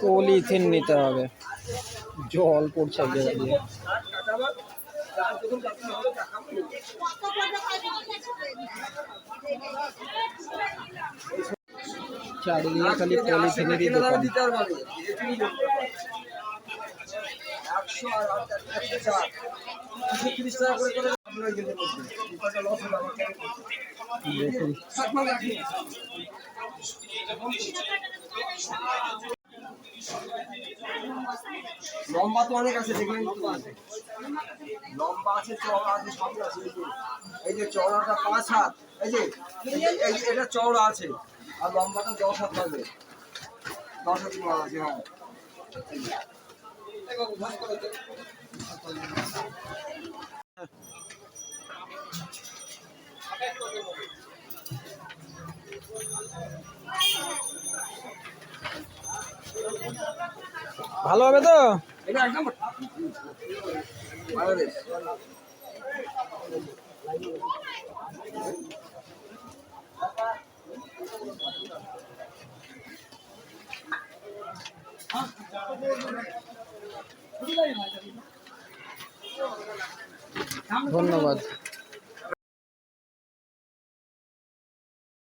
Polythene নিতে হবে জল পড়ছে এক জায়গা দিয়ে চারিদিকে খালি পলিথিনেরই দোকান একশো লম্বা তো অনেক আছে, দেখবেন আছে। লম্বা আছে, চওড়া আছে, সবই আছে এই যে চওড়াটা পাঁচ হাত, এই যে এটা চওড়া আছে। আর লম্বাটা দশ হাত হবে দশ হাত আছে হ্যাঁ। করে দে। ভালো হবে তো? ধন্যবাদ।